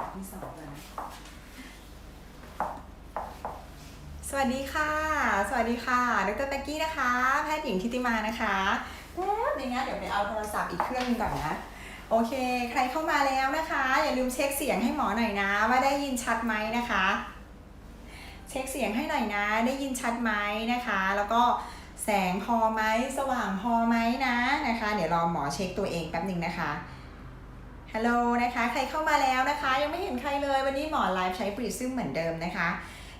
ัพท์ที่สองแล้วนะสวัสดีค่ะ สวัสดีค่ะ ดรแบ็กกี้นะคะ แพทย์หญิงทิติมานะคะแป๊บนึงนะเดี๋ยวไปเอาโทรศัพท์อีกเครื่องหนึงก่อนนะ โอเค ใครเข้ามาแล้วนะคะ อย่าลืมเช็คเสียงให้หมอหน่อยนะ ว่าได้ยินชัดไหมนะคะ เช็คเสียงให้หน่อยนะ ได้ยินชัดไหมนะคะ แล้วก็แสงพอไหม สว่างพอไหมนะนะคะ เดี๋ยวรอหมอเช็คตัวเองแป๊บหนึ่งนะคะ ฮัลโหลนะคะ ใครเข้ามาแล้วนะคะ ยังไม่เห็นใครเลย วันนี้หมอไลฟ์ใช้ปริซึมเหมือนเดิมนะคะ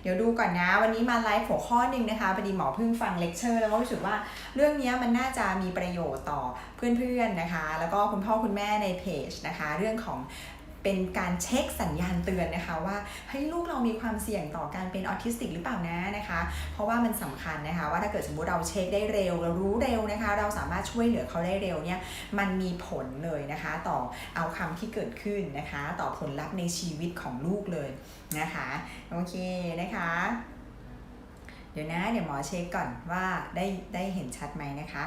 เดี๋ยวดูก่อนนะ วันนี้มาไลฟ์หัวข้อหนึ่งนะคะพอดีหมอเพิ่งฟังเลคเชอร์แล้วก็รู้สึกว่าเรื่องนี้มันน่าจะมีประโยชน์ต่อเพื่อนๆนะคะ แล้วก็คุณพ่อคุณแม่ในเพจนะคะ เรื่องของ เป็นการเช็คสัญญาณเตือนนะคะว่าเฮ้ยลูกเรามีความเสี่ยงต่อการเป็นออทิสติกหรือเปล่านะนะคะ เพราะว่ามันสำคัญนะคะว่าถ้าเกิดสมมติเราเช็คได้เร็ว เรารู้เร็วนะคะ เราสามารถช่วยเหลือเขาได้เร็วเนี่ยมันมีผลเลยนะคะ ต่อเอาคำที่เกิดขึ้นนะคะ ต่อผลลัพธ์ในชีวิตของลูกเลยนะคะโอเคนะคะเดี๋ยวนะ เดี๋ยวหมอเช็คก่อนว่าได้ได้เห็นชัดไหมนะคะ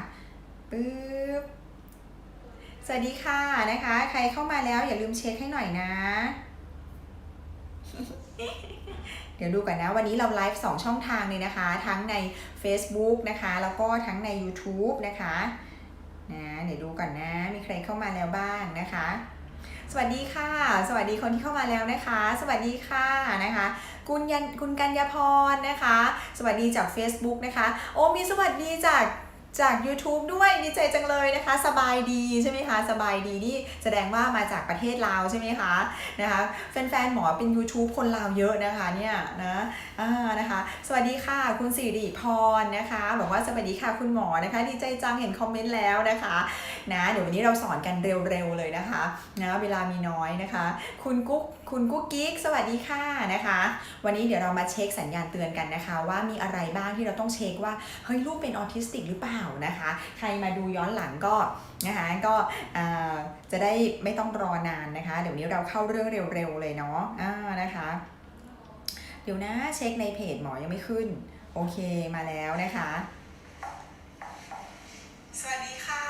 ปึ๊บ สวัสดีค่ะนะคะ ใครเข้ามาแล้วอย่าลืมเช็คให้หน่อยนะ เดี๋ยวดูกันนะ วันนี้เราไลฟ์สองช่องทางเลยนะคะ ทั้งใน Facebook นะคะ แล้วก็ทั้งใน YouTube นะคะนะเดี๋ยวดูก่อนนะ มีใครเข้ามาแล้วบ้างนะคะ สวัสดีค่ะ สวัสดีคนที่เข้ามาแล้วนะคะ สวัสดีค่ะนะคะคุณยันคุณกัญญาพรนะคะ สวัสดีจาก Facebook นะคะ โอ้มีสวัสดีจาก จาก YouTube ด้วยดีใจจังเลยนะคะ สบายดีใช่ไหมคะสบายดีนี่แสดงว่ามาจากประเทศลาวใช่ไหมคะนะคะแฟนๆหมอเป็น YouTube คนลาวเยอะนะคะเนี่ยนะอ่านะคะ สวัสดีค่ะ คุณสิริพรนะคะ บอกว่าสวัสดีค่ะคุณหมอนะคะ ดีใจจังเห็นคอมเมนต์แล้วนะคะนะเดี๋ยววันนี้เราสอนกันเร็วๆเลยนะคะนะเวลามีน้อยนะคะ คุณกุ๊กคุณกุ๊กกิ๊กสวัสดีค่ะนะคะ วันนี้เดี๋ยวเรามาเช็คสัญญาณเตือนกันนะคะ ว่ามีอะไรบ้างที่เราต้องเช็คว่าเฮ้ยลูกเป็นออทิสติกหรือเปล่านะคะ ใครมาดูย้อนหลังก็นะคะก็อ่าจะได้ไม่ต้องรอนานนะคะ เดี๋ยวนี้เราเข้าเรื่องเร็วๆเลยเนาะอ่านะคะ เดี๋ยวนะเช็คในเพจหมอยังไม่ขึ้น โอเคมาแล้วนะคะ สวัสดีค่ะ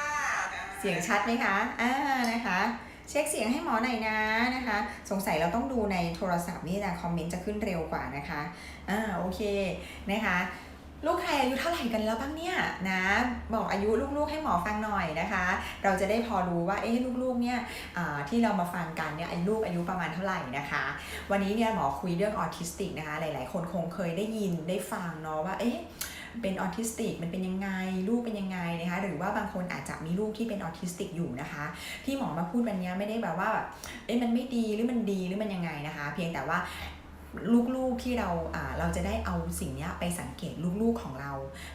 เสียงชัดไหมคะอ่านะคะเช็คเสียงให้หมอหน่อยนะนะคะ สงสัยเราต้องดูในโทรศัพท์นี่นะคอมเมนต์จะขึ้นเร็วกว่านะคะอ่าโอเคนะคะ ลูกใครอายุเท่าไหร่กันแล้วบ้างเนี่ยนะบอกอายุลูกๆให้หมอฟังหน่อยนะคะ เราจะได้พอรู้ว่าเอ๊ะลูกๆเนี่ยที่เรามาฟังกันเนี่ยอายุลูกอายุประมาณเท่าไหร่นะคะ วันนี้เนี่ยหมอคุยเรื่องออทิสติกนะคะ หลายๆ คนคงเคยได้ยินได้ฟังเนาะว่าเอ๊ะเป็นออทิสติกมันเป็นยังไงลูกเป็นยังไงนะคะหรือว่าบางคนอาจจะมีลูกที่เป็นออทิสติกอยู่นะคะ ที่หมอมาพูดวันนี้ไม่ได้แบบว่าแบบเอ๊ะมันไม่ดีหรือมันดีหรือมันยังไงนะคะ เพียงแต่ว่า ลูกๆที่เราเราจะได้เอาสิ่งนี้ไปสังเกตลูกๆของเรา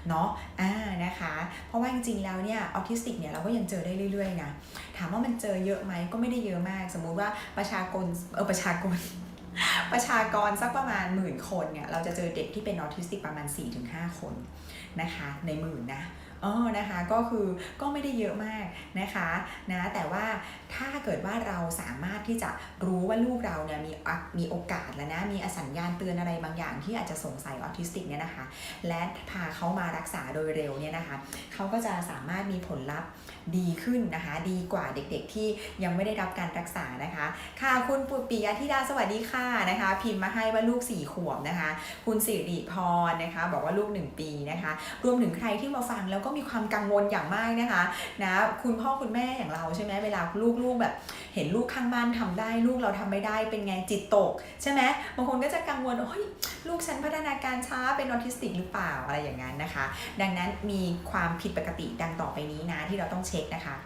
เนาะอ่านะคะ เพราะว่าจริงๆแล้วเนี่ยออทิสติกเนี่ยเราก็ยังเจอได้เรื่อยๆนะถามว่ามันเจอเยอะไหมก็ไม่ได้เยอะมาก สมมุติว่าประชากรเออประชากรประชากรสักประมาณหมื่นคนเนี่ยเราจะเจอเด็กที่เป็นออทิสติกประมาณ 4-5 คนนะคะในหมื่นนะ เออนะคะก็คือก็ไม่ได้เยอะมากนะคะนะแต่ว่าถ้าเกิดว่าเราสามารถที่จะรู้ว่าลูกเราเนี่ยมีมีโอกาสแล้วนะมีสัญญาณเตือนอะไรบางอย่างที่อาจจะสงสัยออทิสติกเนี่ยนะคะ และพาเขามารักษาโดยเร็วเนี่ยนะคะเขาก็จะสามารถมีผลลัพธ์ดีขึ้นนะคะ ดีกว่าเด็กๆ ที่ยังไม่ได้รับการรักษานะคะ ค่ะคุณปุปิยธิดาสวัสดีค่ะนะคะ พิมพ์มาให้ว่าลูก4ี่ขวบนะคะ คุณสิริพรนะคะ บอกว่าลูก 1 ปีนะคะ รวมถึงใครที่มาฟังแล้วก็็มีความกังวลอย่างมากนะคะนะคุณพ่อคุณแม่อย่างเราใช่ไหมเวลาลูกๆแบบ เห็นลูกข้างบ้านทำได้ ลูกเราทำไม่ได้เป็นไงจิตตก ใช่ไหมบางคนก็จะกังวลโอ้ยลูกฉันพัฒนาการช้าเป็นออทิสติกหรือเปล่าอะไรอย่างนั้นนะคะ ดังนั้นมีความผิดปกติดังต่อไปนี้นะที่เราต้องเช็คนะคะ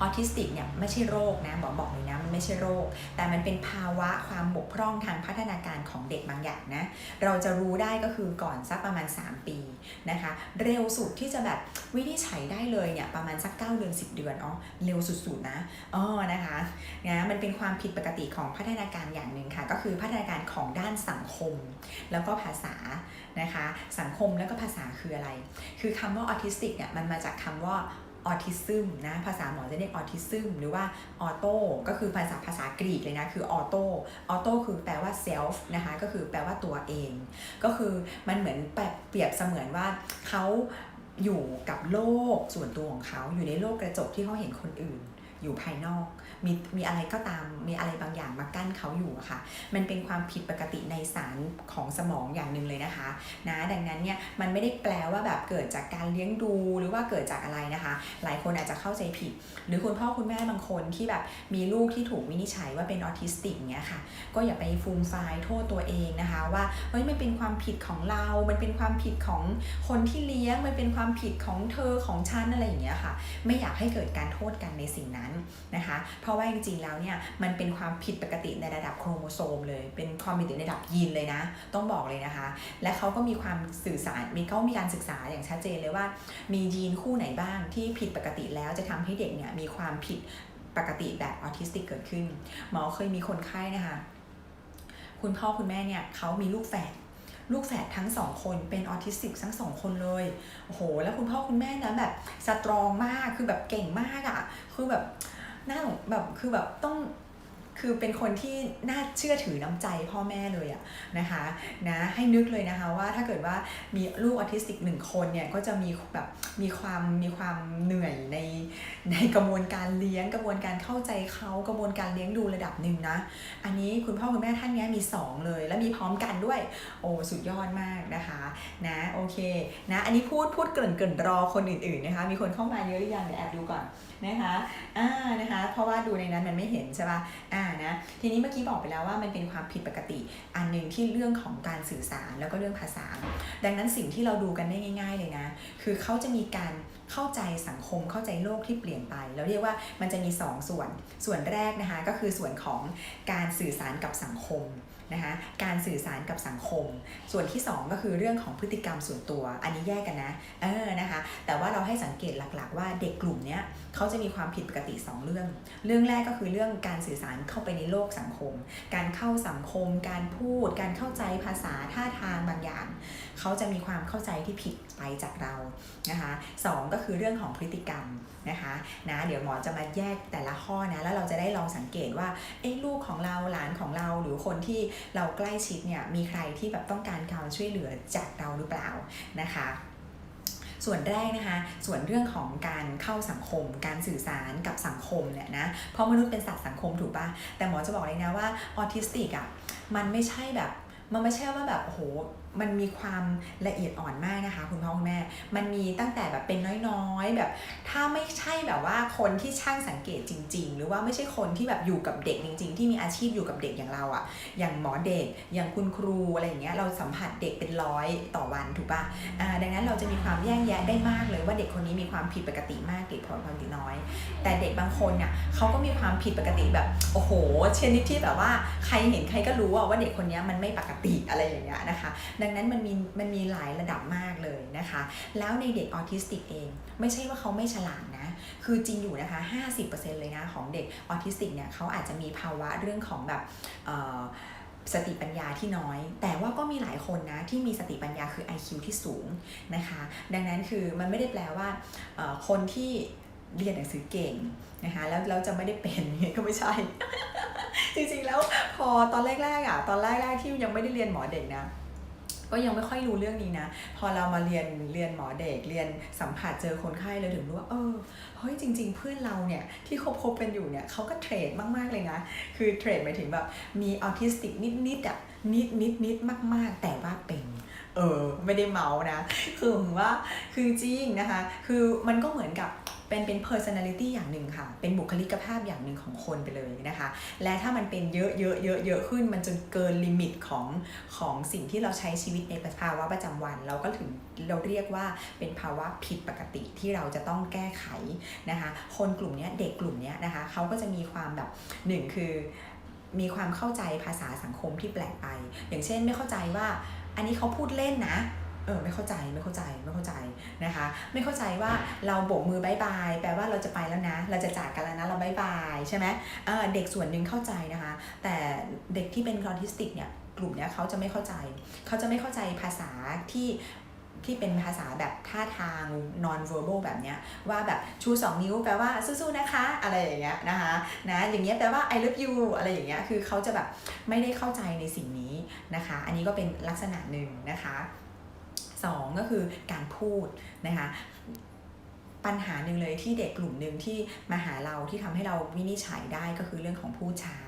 ออทิสติกเนี่ยไม่ใช่โรคนะหมอบอกเลยนะมันไม่ใช่โรค แต่มันเป็นภาวะความบกพร่องทางพัฒนาการของเด็กบางอย่างนะเราจะรู้ได้ก็คือก่อนสักประมาณ 3 ปีนะคะเร็วสุดที่จะแบบวินิจฉัยได้เลยเนี่ยประมาณสัก 9 เดือน 10 เดือนอ๋อเร็วสุดๆนะอ๋อนะคะนะมันเป็นความผิดปกติของพัฒนาการอย่างหนึ่งค่ะ ก็คือพัฒนาการของด้านสังคม แล้วก็ภาษานะคะสังคมแล้วก็ภาษาคืออะไร คือคำว่าออทิสติกเนี่ยมันมาจากคำว่า ออทิซึมนะภาษาหมอจะเรียกออทิซึมหรือว่าออโต้ก็คือภาษาภาษากรีกเลยนะคือออโต้ออโต้คือแปลว่าเซลฟ์นะคะก็คือแปลว่าตัวเอง ก็คือมันเหมือนแบบเปรียบเสมือนว่าเขาอยู่กับโลกส่วนตัวของเขาอยู่ในโลกกระจกที่เขาเห็นคนอื่นอยู่ภายนอก มีมีอะไรก็ตามมีอะไรบางอย่างมากั้นเขาอยู่ค่ะ มันเป็นความผิดปกติในสารของสมองอย่างหนึ่งเลยนะคะนะดังนั้นเนี่ยมันไม่ได้แปลว่าแบบเกิดจากการเลี้ยงดูหรือว่าเกิดจากอะไรนะคะ หลายคนอาจจะเข้าใจผิด หรือคุณพ่อคุณแม่บางคนที่แบบมีลูกที่ถูกวินิจฉัยว่าเป็นออทิสติกเงี้ยค่ะ ก็อย่าไปฟูมไฟายโทษตัวเองนะคะ ว่าเฮ้ยมันเป็นความผิดของเรา มันเป็นความผิดของคนที่เลี้ยง มันเป็นความผิดของเธอของฉันอะไรอย่างเงี้ยค่ะ ไม่อยากให้เกิดการโทษกันในสิ่งนั้นนะคะ เพราะว่าจริงๆแล้วเนี่ยมันเป็นความผิดปกติในระดับโครโมโซมเลย เป็นความผิดในระดับยีนเลยนะ ต้องบอกเลยนะคะ และเขาก็มีความสื่อสารมีเขามีการศึกษาอย่างชัดเจนเลยว่า มียีนคู่ไหนบ้างที่ผิดปกติแล้วจะทำให้เด็กเนี่ยมีความผิดปกติแบบออทิสติกเกิดขึ้น หมอเคยมีคนไข้นะคะ คุณพ่อคุณแม่เนี่ยเขามีลูกแฝดลูกแฝดทั้งสองคนเป็นออทิสติกทั้งสองคนเลยโอ้โห แล้วคุณพ่อคุณแม่นะแบบสตรองมากคือแบบเก่งมากอะ่ะ คือแบบ น่าสงแบบคือแบบต้องคือเป็นคนที่น่าเชื่อถือน้ำใจพ่อแม่เลยอะนะคะนะให้นึกเลยนะคะว่าถ้าเกิดว่ามีลูกออทิสติกหนึ่งคนเนี่ยก็จะมีแบบมีความมีความเหนื่อยในในกระบวนการเลี้ยงกระบวนการเข้าใจเขากระบวนการเลี้ยงดูระดับหนึ่งนะอันนี้คุณพ่อคุณแม่ท่านนี้มี 2 เลย แล้วมีพร้อมกันด้วยโอ้สุดยอดมากนะคะนะโอเคนะอันนี้พูดพูดเกริ่นเกริ่นรอคนอื่นๆนะคะมีคนเข้ามาเยอะหรือยังเดี๋ยวแอบดูก่อน นะคะอ่านะคะ เพราะว่าดูในนั้นมันไม่เห็นใช่ป่ะอ่านะทีนี้เมื่อกี้บอกไปแล้วว่ามันเป็นความผิดปกติ อันหนึ่งที่เรื่องของการสื่อสารแล้วก็เรื่องภาษา ดังนั้นสิ่งที่เราดูกันได้ง่าย ๆ เลยนะ คือเขาจะมีการเข้าใจสังคมเข้าใจโลกที่เปลี่ยนไป เราเรียกว่ามันจะมี 2ส่วนส่วนแรกนะคะก็คือส่วนของการสื่อสารกับสังคม นะคะการสื่อสารกับสังคม ส่วนที่ 2 ก็คือเรื่องของพฤติกรรมส่วนตัว อันนี้แยกกันนะเออนะคะแต่ว่าเราให้สังเกตหลักๆ ว่าเด็กกลุ่มนี้เขาจะมีความผิดปกติ 2 เรื่อง เรื่องแรกก็คือเรื่องการสื่อสารเข้าไปในโลกสังคม การเข้าสังคม การพูด การเข้าใจภาษาท่าทางบางอย่างเขาจะมีความเข้าใจที่ผิดไปจากเรานะคะสองก็คือเรื่องของพฤติกรรมนะคะนะเดี๋ยวหมอจะมาแยกแต่ละข้อนะแล้วเราจะได้ลองสังเกตว่าเอ้ลูกของเราหลานของเราหรือคนที่เราใกล้ชิดเนี่ยมีใครที่แบบต้องการการช่วยเหลือจากเราหรือเปล่านะคะส่วนแรกนะคะ ส่วนเรื่องของการเข้าสังคม การสื่อสารกับสังคมเนี่ยนะ เพราะมนุษย์เป็นสัตว์สังคมถูกปะแต่หมอจะบอกเลยนะว่าออทิสติกอะ มันไม่ใช่แบบ มันไม่ใช่ว่าแบบโห มันมีความละเอียดอ่อนมากนะคะ คุณพ่อคุณแม่ มันมีตั้งแต่แบบเป็นน้อยๆ แบบ ถ้าไม่ใช่แบบว่าคนที่ช่างสังเกตจริงๆ รือว่าไม่ใช่คนที่แบบอยู่กับเด็กจริง ๆ ที่มีอาชีพอยู่กับเด็กอย่างเราอะอย่างหมอเด็กอย่างคุณครูอะไรอย่างเงี้ยเราสัมผัสเด็กเป็นร้อยต่อวันถูกปะอ่าดังนั้นเราจะมีความแยกแยะได้มากเลยว่าเด็กคนนี้มีความผิดปกติมากเด็กพอความผิดน้อย แต่เด็กบางคนเนี่ยเขาก็มีความผิดปกติแบบโอ้โห เช่นนิดที่แบบว่าใครเห็นใครก็รู้อะว่าเด็กคนนี้มันไม่ปกติอะไรอย่างเงี้ยนะคะ ดังนั้นมันมีมันมีหลายระดับมากเลยนะคะ แล้วในเด็กออทิสติกเอง ไม่ใช่ว่าเขาไม่ฉลาดนะ คือจริงอยู่นะคะ 50%เลยนะของเด็กออทิสติกเนี่ยเขาอาจจะมีภาวะเรื่องของแบบสติปัญญาที่น้อย แต่ว่าก็มีหลายคนนะที่มีสติปัญญาคือ IQ ที่สูงนะคะ ดังนั้นคือมันไม่ได้แปลว่าคนที่เรียนหนังสือเก่งนะคะแล้วเราจะไม่ได้เป็นก็ไม่ใช่ จริงๆแล้วพอตอนแรกๆอะตอนแรกๆที่ยังไม่ได้เรียนหมอเด็กนะ ก็ยังไม่ค่อยรู้เรื่องนี้นะ พอเรามาเรียนเรียนหมอเด็กเรียนสัมผัสเจอคนไข้เลยถึงรู้ว่าเออเฮ้ยจริง ๆ เพื่อนเราเนี่ยที่คบคบกันอยู่เนี่ยเขาก็เทรดมากๆเลยนะ คือเทรดหมายถึงแบบมีออทิสติกนิดๆอะนิดนิดนิดมาก ๆ แต่ว่าเป็นเออไม่ได้เมานะ คือผมว่าคือจริงนะคะ คือมันก็เหมือนกับ เป็นเป็น personality อย่างหนึ่งค่ะ เป็นบุคลิกภาพอย่างหนึ่งของคนไปเลยนะคะ และถ้ามันเป็นเยอะเยอะเยอะเยอะขึ้น มันจนเกินลิมิตของของสิ่งที่เราใช้ชีวิตในภาวะประจำวัน เราก็ถึงเราเรียกว่าเป็นภาวะผิดปกติที่เราจะต้องแก้ไขนะคะ คนกลุ่มนี้เด็กกลุ่มนี้นะคะเขาก็จะมีความแบบหนึ่งคือมีความเข้าใจภาษาสังคมที่แปลกไป อย่างเช่นไม่เข้าใจว่าอันนี้เขาพูดเล่นนะ เออไม่เข้าใจไม่เข้าใจไม่เข้าใจนะคะ ไม่เข้าใจว่าเราโบกมือบายบายแปลว่าเราจะไปแล้วนะ เราจะจากกันแล้วนะเราบายบายใช่ไหมเออเด็กส่วนหนึ่งเข้าใจนะคะ แต่เด็กที่เป็นออทิสติกเนี่ยกลุ่มเนี้ยเขาจะไม่เข้าใจ เขาจะไม่เข้าใจภาษาที่ที่เป็นภาษาแบบท่าทาง non verbal แบบเนี้ยว่าแบบชู 2 นิ้วแปลว่าสู้ๆนะคะ อะไรอย่างเงี้ยนะคะนะอย่างเงี้ยแปลว่า I love you อะไรอย่างเงี้ยคือเขาจะแบบไม่ได้เข้าใจในสิ่งนี้นะคะ อันนี้ก็เป็นลักษณะหนึ่งนะคะ สองก็คือการพูดนะคะปัญหาหนึ่งเลยที่เด็กกลุ่มหนึ่งที่มาหาเราที่ทำให้เราวินิจฉัยได้ก็คือเรื่องของพูดช้า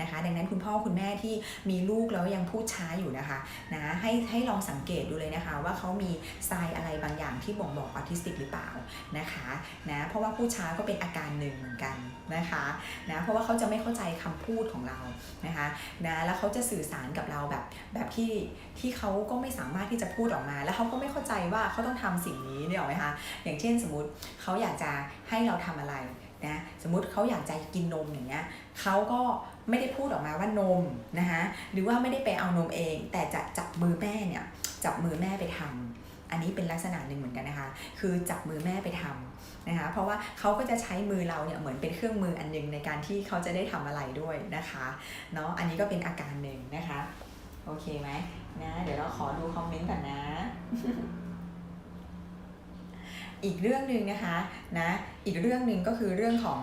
นะคะ ดังนั้นคุณพ่อคุณแม่ที่มีลูกแล้วยังพูดช้าอยู่นะคะนะให้ให้ลองสังเกตดูเลยนะคะ ว่าเขามีทรายอะไรบางอย่างที่บ่งบอกออทิสติกหรือเปล่านะคะนะเพราะว่าพูดช้าก็เป็นอาการหนึ่งเหมือนกันนะคะนะเพราะว่าเขาจะไม่เข้าใจคำพูดของเรานะคะนะแล้วเขาจะสื่อสารกับเราแบบแบบที่ที่เขาก็ไม่สามารถที่จะพูดออกมา แล้วเขาก็ไม่เข้าใจว่าเขาต้องทำสิ่งนี้เนี่ยหรอไหมคะอย่างเช่นสมมติเขาอยากจะให้เราทำอะไรนะสมมติเขาอยากจะกินนมอย่างเงี้ยเขาก็ ไม่ได้พูดออกมาว่านมนะคะหรือว่าไม่ได้ไปเอานมเอง แต่จะจับมือแม่เนี่ยจับมือแม่ไปทำอันนี้เป็นลักษณะหนึ่งเหมือนกันนะคะ คือจับมือแม่ไปทำนะคะเพราะว่าเขาก็จะใช้มือเราเนี่ยเหมือนเป็นเครื่องมืออันหนึงในการที่เขาจะได้ทำอะไรด้วยนะคะเนาะอันนี้ก็เป็นอาการหนึ่งนะคะโอเคไหมนะเดี๋ยวเราขอดูคอมเมนต์ก่อนนะ อีกเรื่องหนึ่งนะคะนะอีกเรื่องหนึ่งก็คือเรื่องของ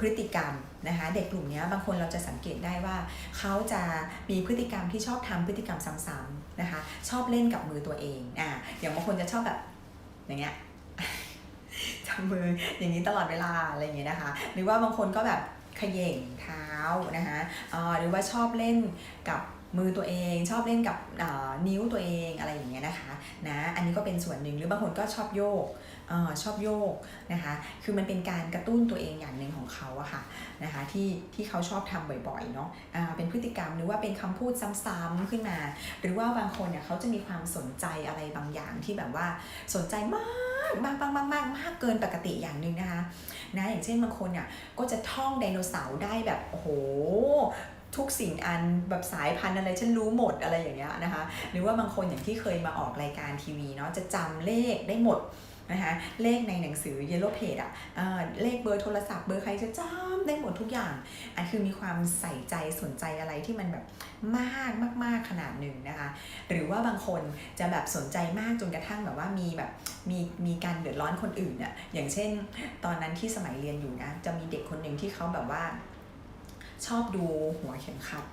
พฤติกรรมนะคะเด็กกลุ่มนี้บางคนเราจะสังเกตได้ว่า เขาจะมีพฤติกรรมที่ชอบทำพฤติกรรมซ้ำๆนะคะชอบเล่นกับมือตัวเองอ่าอย่างบางคนจะชอบแบบอย่างเงี้ยจับมืออย่างนี้ตลอดเวลาอะไรอย่างเงี้ยนะคะ หรือว่าบางคนก็แบบขย่งเท้านะคะอ่าหรือว่าชอบเล่นกับ มือตัวเองชอบเล่นกับนิ้วตัวเองอะไรอย่างเงี้ยนะคะนะอันนี้ก็เป็นส่วนหนึ่งหรือบางคนก็ชอบโยกอชอบโยกนะคะคือมันเป็นการกระตุ้นตัวเองอย่างหนึ่งของเขาอะค่ะนะคะที่ที่เขาชอบทำบ่อยๆเนาะอ่าเป็นพฤติกรรมหรือว่าเป็นคำพูดซ้ำๆขึ้นมา หรือว่าบางคนเนี่ยเขาจะมีความสนใจอะไรบางอย่างที่แบบว่าสนใจมากมากมากมากมากมากเกินปกติอย่างหนึ่งนะคะนะอย่างเช่นบางคนเนี่ยก็จะท่องไดโนเสาร์ได้แบบโอ้โห ทุกสิ่งอันแบบสายพันธุ์อะไรฉันรู้หมดอะไรอย่างเงี้ยนะคะ หรือว่าบางคนอย่างที่เคยมาออกรายการทีวีเนาะจะจำเลขได้หมดนะคะเลขในหนังสือ Yellow Page อะเเลขเบอร์โทรศัพท์เบอร์ใครจะจำได้หมดทุกอย่าง อันคือมีความใส่ใจสนใจอะไรที่มันแบบมากมากมากขนาดหนึ่งนะคะ หรือว่าบางคนจะแบบสนใจมากจนกระทั่งแบบว่ามีแบบมีมีการเดือดร้อนคนอื่นเนี่ยอย่างเช่น ตอนนั้นที่สมัยเรียนอยู่นะจะมีเด็กคนหนึ่งที่เขาแบบว่า ชอบดูหัวเข็มขัด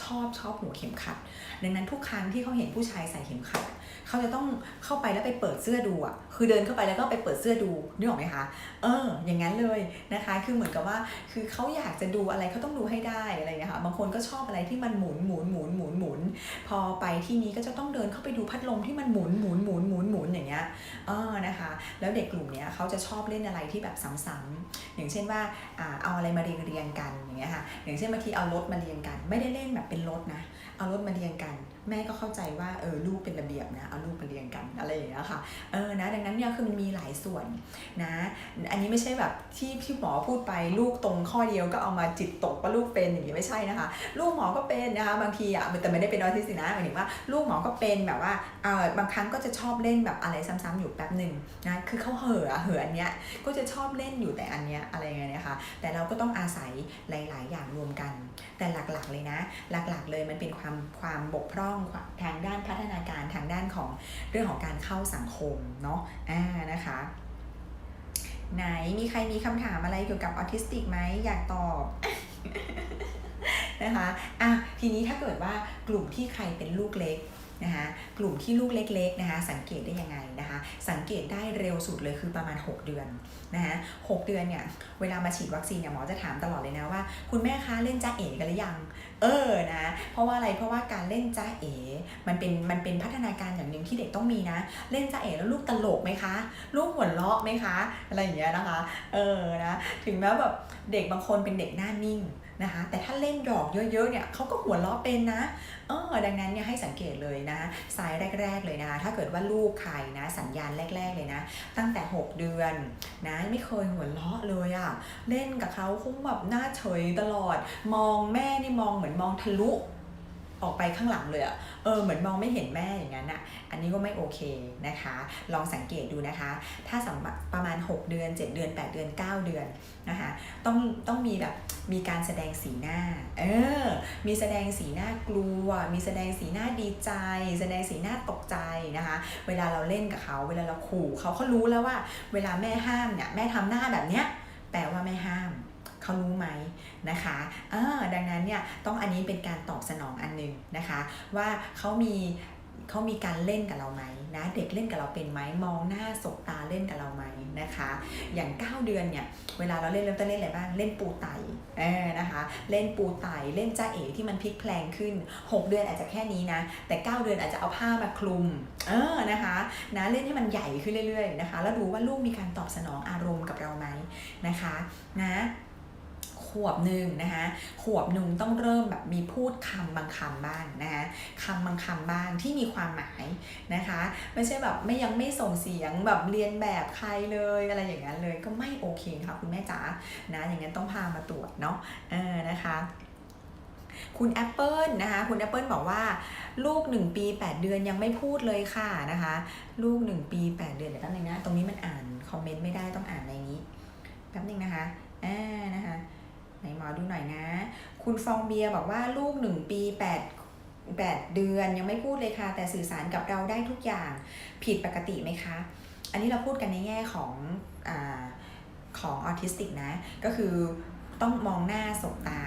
ชอบชอบหัวเข็มขัด ดังนั้นทุกครั้งที่เขาเห็นผู้ชายใส่เข็มขัด เขาจะต้องเข้าไปแล้วไปเปิดเสื้อดูอะคือเดินเข้าไปแล้วก็ไปเปิดเสื้อดูนึกออกไหมคะเออ อย่างนั้นเลยนะคะ คือเหมือนกับว่าคือเขาอยากจะดูอะไรเขาต้องดูให้ได้อะไรอย่างเงี้ยค่ะบางคนก็ชอบอะไรที่มันหมุนหมุนหมุนหมุนหมุนพอไปที่นี้ก็จะต้องเดินเข้าไปดูพัดลมที่มันหมุนหมุนหมุนหมุนหมุนอย่างเงี้ยเออนะคะ แล้วเด็กกลุ่มเนี้ยเขาจะชอบเล่นอะไรที่แบบซ้ำๆอย่างเช่นว่าเอาอะไรมาเรียงเรียงกันอย่างเงี้ยค่ะอย่างเช่นบางทีเอารถมาเรียงกัน ไม่ได้เล่นแบบเป็นรถนะ เอารถมาเรียงกัน แม่ก็เข้าใจว่าเออลูกเป็นระเบียบนะเอาลูกมาเรียงกันอะไรอย่างเงี้ยค่ะเออนะดังนั้นเนี่ยคือมันมีหลายส่วนนะ อันนี้ไม่ใช่แบบที่พี่หมอพูดไปลูกตรงข้อเดียวก็เอามาจิตตกว่าลูกเป็นอย่างนี้ไม่ใช่นะคะ ลูกหมอก็เป็นนะคะบางทีอะแต่ไม่ได้เป็นออทิสตินะหมายถึงว่าลูกหมอก็เป็นแบบว่าเออบางครั้งก็จะชอบเล่นแบบอะไรซ้ำๆอยู่แป๊บหนึ่งนะคือเขาเห่อเห่ออันเนี้ยก็จะชอบเล่นอยู่แต่อันเนี้ยอะไรอย่างเงี้ยนะคะแต่เราก็ต้องอาศัยหลาย ๆ อย่างรวมกัน แต่หลักๆเลยนะ หลักๆเลยมันเป็นความความบกพร่องทางด้านพัฒนาการทางด้านของเรื่องของการเข้าสังคมเนาะอ่านะคะไหนมีใครมีคำถามอะไรเกี่ยวกับออทิสติกไหมอยากตอบนะคะอะทีนี้ถ้าเกิดว่ากลุ่มที่ใครเป็นลูกเล็ก นะคะกลุ่มที่ลูกเล็กๆนะคะสังเกตได้ยังไงนะคะสังเกตได้เร็วสุดเลยคือประมาณ 6 เดือนนะคะหกเดือนเนี่ยเวลามาฉีดวัคซีนเนี่ยหมอจะถามตลอดเลยนะว่า คุณแม่คะเล่นจ้าเอ๋กันหรือยัง เออนะเพราะว่าอะไรเพราะว่าการเล่นจ้าเอ๋มันเป็นมันเป็นพัฒนาการอย่างหนึ่งที่เด็กต้องมีนะ เล่นจ้าเอ๋แล้วลูกตลกไหมคะ ลูกหัวเราะไหมคะ อะไรอย่างเงี้ยนะคะเออนะถึงแม้แบบเด็กบางคนเป็นเด็กหน้านิ่ง นะคะ แต่ถ้าเล่นดอกเยอะๆเนี่ยเขาก็หัวเราะเป็นนะเออดังนั้นเนี่ยให้สังเกตเลยนะสายแรก ๆเลยนะ ถ้าเกิดว่าลูกใครนะ สัญญาณแรก ๆเลยนะ ตั้งแต่ 6 เดือนนะไม่เคยหัวเราะเลยอะ่ะเล่นกับเขาคงแบบหน้าเฉยตลอด มองแม่นี่มองเหมือนมองทะลุ ออกไปข้างหลังเลยอะเออเหมือนมองไม่เห็นแม่อย่างนั้นอะอันนี้ก็ไม่โอเคนะคะ ลองสังเกตดูนะคะ ถ้าสำหรับประมาณ 6 เดือน 7 เดือน 8 เดือน 9 เดือนนะคะต้องต้องมีแบบมีการแสดงสีหน้าเออมีแสดงสีหน้ากลัว มีแสดงสีหน้าดีใจ แสดงสีหน้าตกใจนะคะ เวลาเราเล่นกับเขาเวลาเราขู่เขาเขารู้แล้วว่า เวลาแม่ห้ามเนี่ยแม่ทำหน้าแบบเนี้ยแปลว่าแม่ห้าม เขารู้ไหมนะคะเออดังนั้นเนี่ยต้องอันนี้เป็นการตอบสนองอันหนึ่งนะคะ ว่าเขามีเขามีการเล่นกับเราไหมนะเด็กเล่นกับเราเป็นไหมมองหน้าสบตาเล่นกับเราไหมนะคะ อย่าง 9 เดือนเนี่ยเวลาเราเล่นเราจะเล่นอะไรบ้างเล่นปูไตเออนะคะ เล่นปูไตเล่นจ้าเอ๋ที่มันพลิกแพลงขึ้น 6 เดือนอาจจะแค่นี้นะ แต่ 9 เดือนอาจจะเอาผ้ามาคลุมเออนะคะนะเล่นให้มันใหญ่ขึ้นเรื่อยๆนะคะ แล้วดูว่าลูกมีการตอบสนองอารมณ์กับเราไหมนะคะนะ ขวบหนึ่งนะคะขวบหนึ่งต้องเริ่มแบบมีพูดคำบางคำบ้างนะคะคำบางคำบ้างที่มีความหมายนะคะ ไม่ใช่แบบไม่ยังไม่ส่งเสียงแบบเรียนแบบใครเลยอะไรอย่างนั้นเลยก็ไม่โอเคค่ะคุณแม่จ๋านะอย่างนั้นต้องพามาตรวจเนาะเออนะคะคุณแอปเปิลนะคะ คุณแอปเปิลบอกว่า ลูก 1 ปี 8 เดือนยังไม่พูดเลยค่ะนะคะ ลูก 1 ปี 8 เดือนเดี๋ยวแป๊บนึงนะ ตรงนี้มันอ่านคอมเมนต์ไม่ได้ต้องอ่านในนี้แป๊บนึงนะคะอ่านะคะ ไหนหมอดูหน่อยนะ คุณฟองเบียบอกว่าลูก1ปี8 8เดือนยังไม่พูดเลยค่ะ แต่สื่อสารกับเราได้ทุกอย่างผิดปกติไหมคะ อันนี้เราพูดกันในแง่ของอของออทิสติกนะ ก็คือต้องมองหน้าสบตา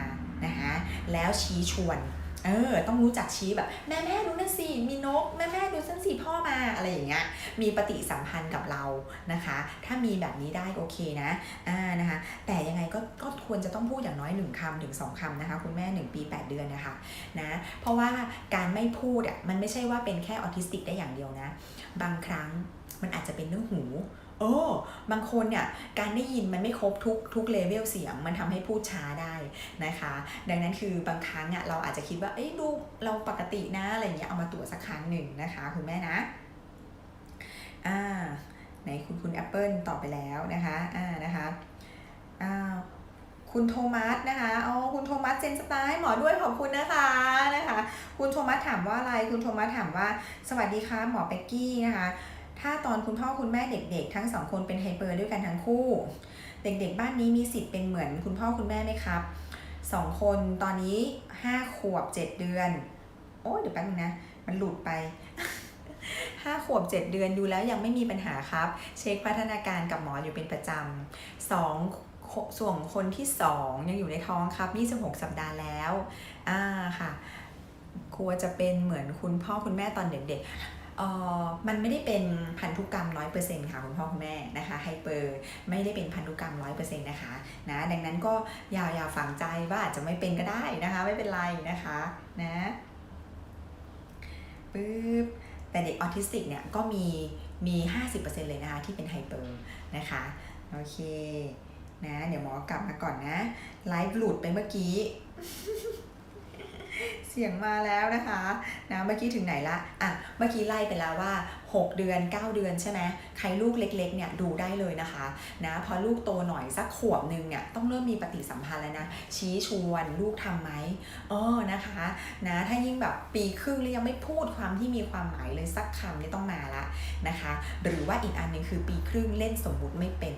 นะคะแล้วชี้ชวน เออ ต้องรู้จักชี้แบบแม่แม่ดูนั่นสิมีนก แม่แม่ดูนั่นสิพ่อมาอะไรอย่างเงี้ยมีปฏิสัมพันธ์กับเรานะคะ ถ้ามีแบบนี้ได้โอเคนะอ่านะคะแต่ยังไงก็ก็ควรจะต้องพูดอย่างน้อย 1คำถึง 2คำนะคะ คุณแม่ 1 ปี 8 เดือนนะคะนะเพราะว่าการไม่พูดอะมันไม่ใช่ว่าเป็นแค่ออทิสติกได้อย่างเดียวนะ บางครั้งมันอาจจะเป็นเรื่องหู โอ้บางคนเนี่ยการได้ยินมันไม่ครบทุกทุกเลเวลเสียง มันทำให้พูดช้าได้นะคะ ดังนั้นคือบางครั้งอะเราอาจจะคิดว่าเอ้ยดูเราปกตินะอะไรเงี้ยเอามาตรวจสักครั้งหนึ่งนะคะ คุณแม่นะอ่าไหนคุณคุณแอปเปิลตอบไปแล้วนะคะอ่านะคะอ้าคุณโทมัสนะคะอ๋อคุณโทมัสเจนสไตล์หมอด้วยขอบคุณนะคะนะคะ คุณโทมัสถามว่าอะไร คุณโทมัสถามว่า สวัสดีค่ะหมอเป็กกี้นะคะ ถ้าตอนคุณพ่อคุณแม่เด็ก ๆ ทั้งสองคนเป็นไฮเปอร์ด้วยกันทั้งคู่ เด็กๆ บ้านนี้มีสิทธิ์เป็นเหมือนคุณพ่อคุณแม่ไหมครับสองคนตอนนี้ห้าขวบเจ็ดเดือน โอ้ยเดี๋ยวแป๊บนึงนะ มันหลุดไปห้าขวบเจ็ดเดือนดูแล้วยังไม่มีปัญหาครับ เช็คพัฒนาการกับหมออยู่เป็นประจำสองส่วนคนที่สองยังอยู่ในท้องครับ 26 สัปดาห์แล้วอ่าค่ะกลัวจะเป็นเหมือนคุณพ่อคุณแม่ตอนเด็กๆ มันไม่ได้เป็นพันธุกรรม100%ค่ะคุณพ่อคุณแม่นะคะไฮเปอร์ไม่ได้เป็นพันธุกรรม100%นะคะนะดังนั้นก็อย่าอย่าฝังใจว่าอาจจะไม่เป็นก็ได้นะคะ ไม่เป็นไรนะคะนะปึ๊บแต่เด็กออทิสติกเนี่ยก็มีมี 50%เลยนะคะที่เป็นไฮเปอร์นะคะโอเคนะเดี๋ยวหมอกลับมาก่อนนะ ไลฟ์หลุดไปเมื่อกี้ เสียงมาแล้วนะคะนะเมื่อกี้ถึงไหนละอะเมื่อกี้ไล่ไปแล้วว่า 6 เดือน 9 เดือนใช่ไหมใครลูกเล็กๆเนี่ยดูได้เลยนะคะนะพอลูกโตหน่อยสักขวบหนึ่งเนี่ยต้องเริ่มมีปฏิสัมพันธ์แล้วนะ ชี้ชวนลูกทำไหมเออนะคะนะถ้ายิ่งแบบปีครึ่งแล้วยังไม่พูดความที่มีความหมายเลยสักคำนี่ต้องมาละนะคะ หรือว่าอีกอันหนึ่งคือปีครึ่งเล่นสมมุติไม่เป็น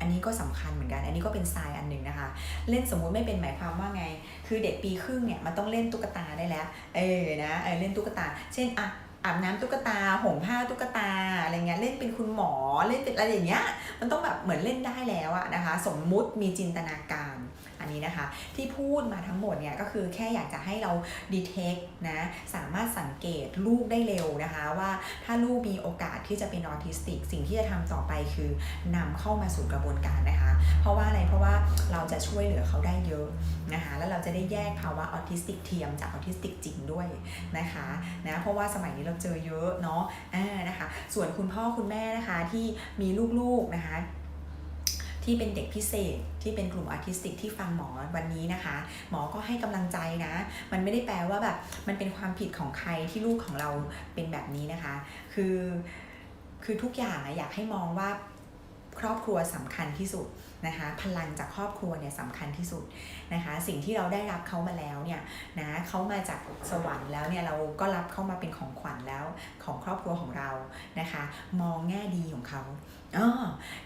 อันนี้ก็สำคัญเหมือนกัน อันนี้ก็เป็นทรายอันหนึ่งนะคะ เล่นสมมุติไม่เป็นหมายความว่าไง คือเด็กปีครึ่งเนี่ยมันต้องเล่นตุ๊กตาได้แล้ว เออนะเออเล่นตุ๊กตา เช่นอะอาบน้ำตุ๊กตาห่มผ้าตุ๊กตาอะไรเงี้ยเล่นเป็นคุณหมอเล่นเป็นอะไรอย่างเงี้ยมันต้องแบบเหมือนเล่นได้แล้วอะนะคะ สมมุติมีจินตนาการ อันนี้นะคะ ที่พูดมาทั้งหมดเนี่ยก็คือแค่อยากจะให้เราดีเทคนะสามารถสังเกตลูกได้เร็วนะคะ ว่าถ้าลูกมีโอกาสที่จะเป็นออทิสติก สิ่งที่จะทำต่อไปคือนำเข้ามาสู่กระบวนการนะคะ เพราะว่าอะไรเพราะว่าเราจะช่วยเหลือเขาได้เยอะนะคะแล้วเราจะได้แยกภาวะออทิสติกเทียมจากออทิสติกจริงด้วยนะคะนะเพราะว่าสมัยนี้เราเจอเยอะเนาะอ่านะคะ ส่วนคุณพ่อคุณแม่นะคะที่มีลูกๆนะคะ ที่เป็นเด็กพิเศษที่เป็นกลุ่มออทิสติกที่ฟังหมอวันนี้นะคะ หมอก็ให้กำลังใจนะ มันไม่ได้แปลว่าแบบมันเป็นความผิดของใครที่ลูกของเราเป็นแบบนี้นะคะ คือคือทุกอย่างอะอยากให้มองว่าครอบครัวสำคัญที่สุดนะคะพลังจากครอบครัวเนี่ยสำคัญที่สุดนะคะ สิ่งที่เราได้รับเขามาแล้วเนี่ยนะเขามาจากสวรรค์แล้วเนี่ยเราก็รับเข้ามาเป็นของขวัญแล้วของครอบครัวของเรานะคะ มองแง่ดีของเขา อ๋อ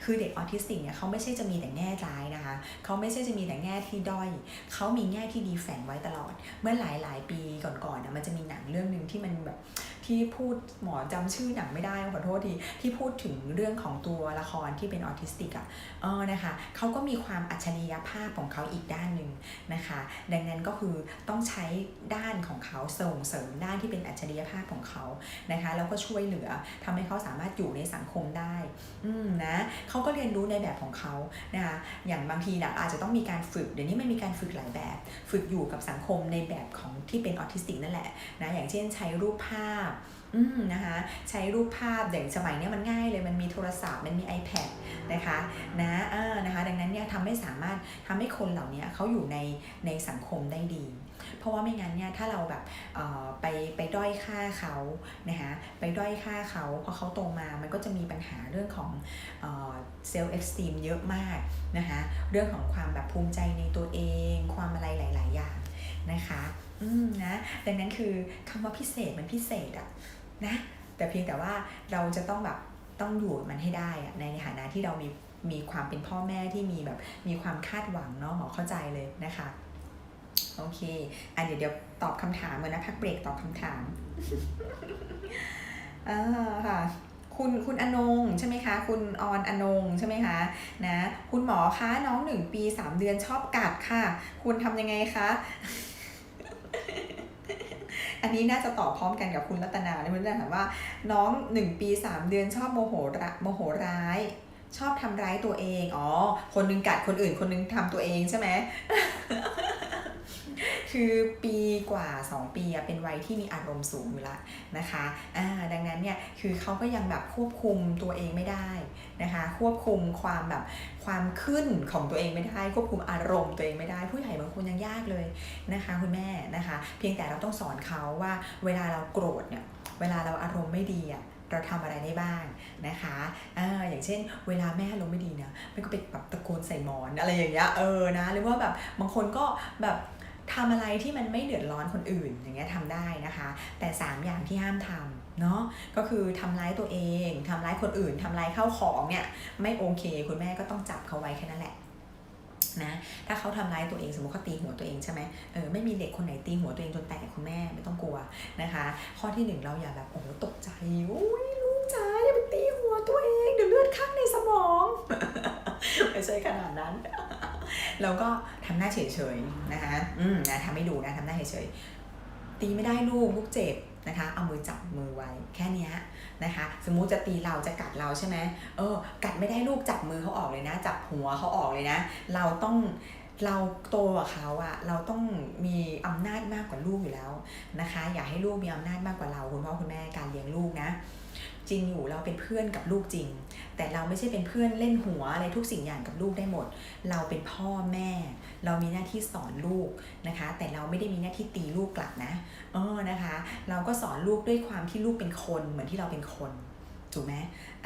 คือเด็กออทิสติกเนี่ยเขาไม่ใช่จะมีแต่แง่ร้ายนะคะเขาไม่ใช่จะมีแต่แง่ที่ด้อยเขามีแง่ที่ดีแฝงไว้ตลอด เมื่อหลายหลายๆปีก่อนๆนะมันจะมีหนังเรื่องหนึ่งที่มันแบบที่พูดหมอจำชื่อหนังไม่ได้ขอโทษทีที่พูดถึงเรื่องของตัวละครที่เป็นออทิสติกอะเออนะคะเขาก็มีความอัจฉริยภาพของเขาอีกด้านหนึ่งนะคะ ดังนั้นก็คือต้องใช้ด้านของเขาส่งเสริมด้านที่เป็นอัจฉริยภาพของเขานะคะแล้วก็ช่วยเหลือทำให้เขาสามารถอยู่ในสังคมได้อืมนะเขาก็เรียนรู้ในแบบของเขานะคะอย่างบางทีนะอาจจะต้องมีการฝึกเดี๋ยวนี้มันมีการฝึกหลายแบบ ฝึกอยู่กับสังคมในแบบของที่เป็นออทิสติกนั่นแหละนะอย่างเช่นใช้รูปภาพ อืมนะคะใช้รูปภาพอย่างสมัยนี้มันง่ายเลยมันมีโทรศัพท์มันมี iPad นะคะนะเออนะคะดังนั้นเนี่ยทำให้สามารถทำให้คนเหล่านี้เขาอยู่ในในสังคมได้ดี เพราะว่าไม่งั้นเนี่ยถ้าเราแบบเอ่อไปไปด้อยค่าเขานะคะไปด้อยค่าเขาพอเขาโตมามันก็จะมีปัญหาเรื่องของเซลล์เอ็กซ์ตรีมเยอะมากนะคะเรื่องของความแบบภูมิใจในตัวเอง ความอะไรหลาย ๆ อย่างนะคะอืมนะดังนั้นคือคำว่าพิเศษมันพิเศษอะ นะแต่เพียงแต่ว่าเราจะต้องแบบต้องอยู่มันให้ได้ในฐานะที่เรามีมีความเป็นพ่อแม่ที่มีแบบมีความคาดหวังเนาะหมอเข้าใจเลยนะคะโอเคอะเดี๋ยวเดี๋ยวตอบคำถามกันนะพักเบรกตอบคำถามอ่าค่ะคุณคุณอนงใช่ไหมคะ คุณออนอนงใช่ไหมคะนะคุณหมอคะน้องหนึ่งปีสามเดือนชอบกัดค่ะ คุณทำยังไงคะ อันนี้น่าจะตอบพร้อมกันกับคุณรัตนาเลยคุณรัตนาถามว่า น้องหนึ่งปีสามเดือนชอบโมโหระโมโหร้าย ชอบทำร้ายตัวเอง อ๋อ คนหนึงกัดคนอื่นคนหนึงทำตัวเองใช่ไหม คือปีกว่า 2 ปีเป็นวัยที่มีอารมณ์สูงอยู่ละนะคะอ่าดังนั้นเนี่ยคือเขาก็ยังแบบควบคุมตัวเองไม่ได้นะคะ ควบคุมความแบบความขึ้นของตัวเองไม่ได้ ควบคุมอารมณ์ตัวเองไม่ได้ ผู้ใหญ่บางคนยังยากเลยนะคะคุณแม่นะคะ เพียงแต่เราต้องสอนเขาว่าเวลาเราโกรธเนี่ยเวลาเราอารมณ์ไม่ดีอะเราทำอะไรได้บ้างนะคะอ่าอย่างเช่น เวลาแม่อารมณ์ไม่ดีเนี่ยมันก็ไปแบบตะโกนใส่หมอนอะไรอย่างเงี้ย เออ นะ หรือว่าแบบบางคนก็แบบ ทำอะไรที่มันไม่เดือดร้อนคนอื่นอย่างเงี้ยทำได้นะคะ แต่ 3 อย่างที่ห้ามทำเนาะก็คือทำร้ายตัวเองทำร้ายคนอื่นทำร้ายเข้าของเนี่ยไม่โอเค คุณแม่ก็ต้องจับเขาไว้แค่นั้นแหละนะถ้าเขาทำร้ายตัวเองสมมติเขาตีหัวตัวเองใช่ไหมเออไม่มีเด็กคนไหนตีหัวตัวเองจนแตกคุณแม่ไม่ต้องกลัวนะคะ ข้อที่หนึ่งเราอย่าแบบโอ้โหตกใจอุ้ยลู จ๋าอย่าไปตีหัวตัวเองเดี๋ยวเลือดข้างในสมองไม่ใช่ขนาดนั้น แล้วก็ทำหน้าเฉยๆนะคะอืมนะทำให้ดูนะทำหน้าเฉยๆตีไม่ได้ลูกลูกเจ็บนะคะ เอามือจับมือไว้แค่นี้นะคะ สมมุติจะตีเราจะกัดเราใช่ไหมเออ กัดไม่ได้ลูกจับมือเขาออกเลยนะ จับหัวเขาออกเลยนะ เราต้องเราโตกว่าเขาอะเราต้องมีอำนาจมากกว่าลูกอยู่แล้วนะคะ อย่าให้ลูกมีอำนาจมากกว่าเราคุณพ่อคุณแม่การเลี้ยงลูกนะ จริงอยู่เราเป็นเพื่อนกับลูกจริง แต่เราไม่ใช่เป็นเพื่อนเล่นหัวอะไรทุกสิ่งอย่างกับลูกได้หมด เราเป็นพ่อแม่ เรามีหน้าที่สอนลูกนะคะ แต่เราไม่ได้มีหน้าที่ตีลูกกลับนะเออนะคะ เราก็สอนลูกด้วยความที่ลูกเป็นคนเหมือนที่เราเป็นคนถูกไหม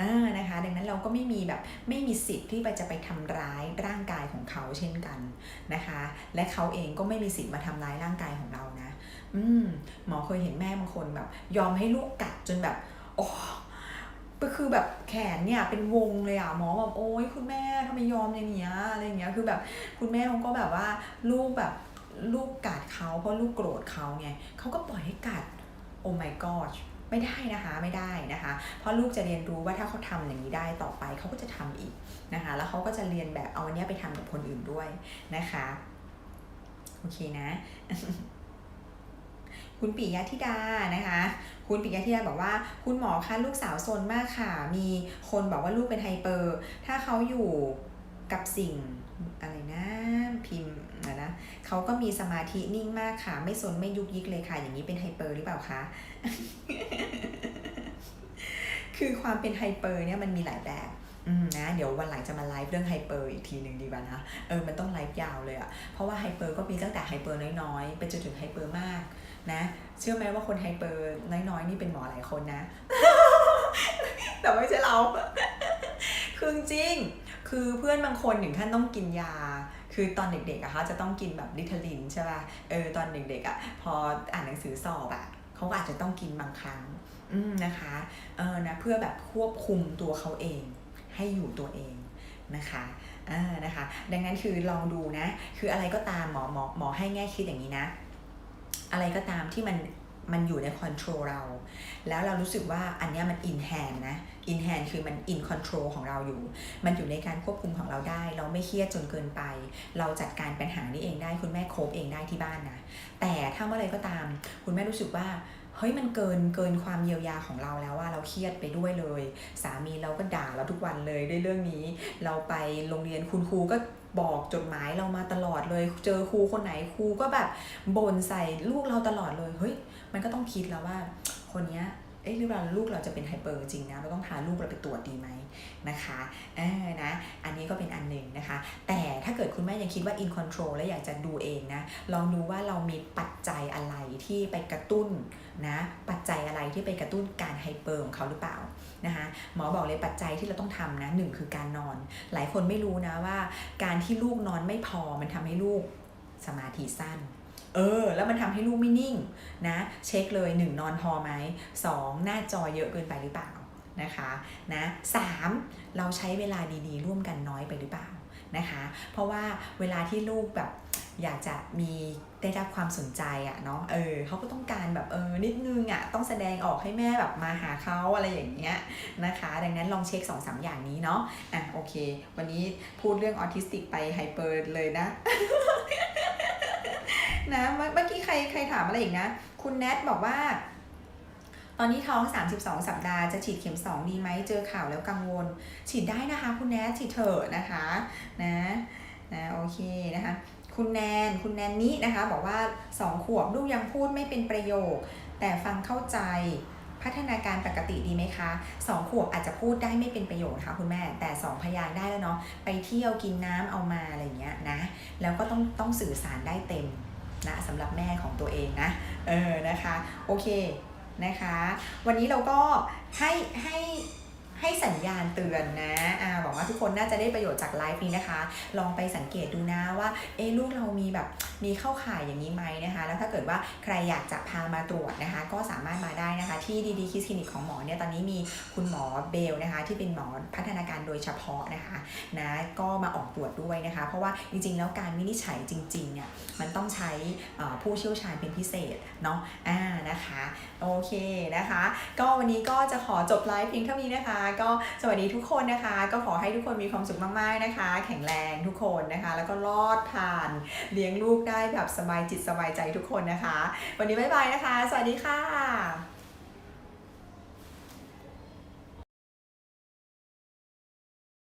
อ่านะคะ ดังนั้นเราก็ไม่มีแบบไม่มีสิทธิ์ที่ไปจะไปทำร้ายร่างกายของเขาเช่นกันนะคะ และเขาเองก็ไม่มีสิทธิ์มาทำร้ายร่างกายของเรานะ อืมหมอเคยเห็นแม่บางคนแบบ ยอมให้ลูกกัดจนแบบ โอ้ก็คือแบบแขนเนี่ยเป็นวงเลยอะหมอแบบโอ๊ยคุณแม่ทำไมยอมอย่างเงี้ยอะไรอย่างเงี้ยคือแบบคุณแม่เขาก็แบบว่าลูกแบบลูกกัดเขาเพราะลูกโกรธเขาไงเขาก็ปล่อยให้กัดโอ้ my god ไม่ได้นะคะไม่ได้นะคะ เพราะลูกจะเรียนรู้ว่าถ้าเขาทำอย่างนี้ได้ต่อไปเขาก็จะทำอีกนะคะ แล้วเขาก็จะเรียนแบบเอาอันเนี้ยไปทำกับคนอื่นด้วยนะคะ โอเคนะ คุณปิยธิดานะคะ คุณปิยธิดาบอกว่า คุณหมอคะลูกสาวซนมากค่ะ มีคนบอกว่าลูกเป็นไฮเปอร์ ถ้าเขาอยู่กับสิ่งอะไรนะพิมพ์นะนะเขาก็มีสมาธินิ่งมากค่ะ ไม่สนไม่ยุกยิกเลยค่ะ อย่างนี้เป็นไฮเปอร์หรือเปล่าคะคือความเป็นไฮเปอร์เนี่ยมันมีหลายแบบ นะเดี๋ยววันหลังจะมาไลฟ์เรื่องไฮเปอร์อีกทีหนึ่งดีกว่านะเออมันต้องไลฟ์ยาวเลยอะเพราะว่าไฮเปอร์ก็มีตั้งแต่ไฮเปอร์น้อยๆไปจนถึงไฮเปอร์มากนะ เชื่อไหมว่าคนไฮเปอร์น้อยๆ นี่เป็นหมอหลายคนนะ แต่ไม่ใช่เราคือจริง คือเพื่อนบางคนถึงขั้นต้องกินยาคือตอนเด็กๆอะคะจะต้องกินแบบดิทาลินใช่ป่ะ เออตอนเด็กๆอะพออ่านหนังสือสอบอะเขาก็อาจจะต้องกินบางครั้งอืมนะคะ เออนะเพื่อแบบควบคุมตัวเขาเอง ให้อยู่ตัวเองนะคะอ่านะคะ ดังนั้นคือลองดูนะ คืออะไรก็ตามหมอหมอหมอให้แง่คิดอย่างนี้นะ อะไรก็ตามที่มันมันอยู่ในคอนโทรลเรา แล้วเรารู้สึกว่าอันนี้มัน in hand นะ in hand คือมัน in control ของเราอยู่ มันอยู่ในการควบคุมของเราได้ เราไม่เครียดจนเกินไป เราจัดการปัญหานี้เองได้ คุณแม่โคบเองได้ที่บ้านนะ แต่ถ้าเมื่อไรก็ตาม คุณแม่รู้สึกว่า เฮ้ยมันเกินเกินความเยียวยาของเราแล้วว่าเราเครียดไปด้วยเลย สามีเราก็ด่าเราทุกวันเลยด้วยเรื่องนี้ เราไปโรงเรียนคุณครูก็บอกจดหมายเรามาตลอดเลย เจอครูคนไหนครูก็แบบบ่นใส่ลูกเราตลอดเลยเฮ้ยมันก็ต้องคิดแล้วว่า คนเนี้ย เอ๊ะหรือว่าลูกเราจะเป็นไฮเปอร์จริงนะเราต้องพาลูกเราไปตรวจดีไหมนะคะเออนะอันนี้ก็เป็นอันหนึ่งนะคะ แต่ถ้าเกิดคุณแม่ยังคิดว่า in control แล้วอยากจะดูเองนะลองดูว่าเรามีปัจจัยอะไรที่ไปกระตุ้นนะปัจจัยอะไรที่ไปกระตุ้นการไฮเปอร์ของเขาหรือเปล่านะคะหมอบอกเลยปัจจัยที่เราต้องทำนะหนึ่งคือการนอน หลายคนไม่รู้นะว่า การที่ลูกนอนไม่พอมันทำให้ลูกสมาธิสั้น เออ แล้วมันทำให้ลูกไม่นิ่งนะ เช็คเลย 1 นอนพอไหม 2 หน้าจอเยอะเกินไปหรือเปล่านะคะนะสามเราใช้เวลาดีๆ ร่วมกันน้อยไปหรือเปล่านะคะ เพราะว่าเวลาที่ลูกแบบอยากจะมีได้รับความสนใจอะเนาะเออเขาก็ต้องการแบบเออนิดนึงอะต้องแสดงออกให้แม่แบบมาหาเขาอะไรอย่างเงี้ยนะคะ ดังนั้นลองเช็ค2อสอย่างนี้เนาะอะโอเค วันนี้พูดเรื่องออทิสติกไปไฮเปอร์เลยนะ นะ เมื่อกี้ใครใครถามอะไรอีกนะ คุณแนทบอกว่า ตอนนี้ท้อง 32 สัปดาห์จะฉีดเข็ม 2 ดีไหมเจอข่าวแล้วกังวล ฉีดได้นะคะ คุณแนทฉีดเถอะนะคะนะนะโอเคนะคะ คุณแนนคุณแนนนี้นะคะ บอกว่า 2 ขวบลูกยังพูดไม่เป็นประโยค แต่ฟังเข้าใจพัฒนาการปกติดีไหมคะ2ขวบอาจจะพูดได้ไม่เป็นประโยคนะคะคุณแม่ แต่2พยางค์ได้แล้วเนาะ ไปเที่ยวกินน้ำเอามาอะไรอย่างเงี้ยนะ แล้วก็ต้องต้องสื่อสารได้เต็ม นะสำหรับแม่ของตัวเองนะ เออนะคะ โอเคนะคะ วันนี้เราก็ให้ให้ ให้สัญญาณเตือนนะอ่าบอกว่าทุกคนน่าจะได้ประโยชน์จากไลฟ์นี้นะคะ ลองไปสังเกตดูนะว่า เอ๊ลูกเรามีแบบมีเข้าข่ายอย่างนี้ไหมนะคะ แล้วถ้าเกิดว่าใครอยากจะพามาตรวจนะคะ ก็สามารถมาได้นะคะ ที่ดีดีคิสคลินิกของหมอเนี่ย ตอนนี้มีคุณหมอเบลนะคะ ที่เป็นหมอพัฒนาการโดยเฉพาะนะคะ นะ ก็มาออกตรวจด้วยนะคะ เพราะว่าจริงๆ แล้วการวินิจฉัยจริงๆ เนี่ย มันต้องใช้ผู้เชี่ยวชาญเป็นพิเศษเนาะ อ่า นะคะ โอเคนะคะ ก็วันนี้ก็จะขอจบไลฟ์เพียงเท่านี้นะคะก็สวัสดีทุกคนนะคะ ก็ขอให้ทุกคนมีความสุขมากๆนะคะ แข็งแรงทุกคนนะคะ แล้วก็รอดผ่านเลี้ยงลูกได้แบบสบายจิตสบายใจทุกคนนะคะ วันนี้บ๊ายบายนะคะ สวัสดีค่ะ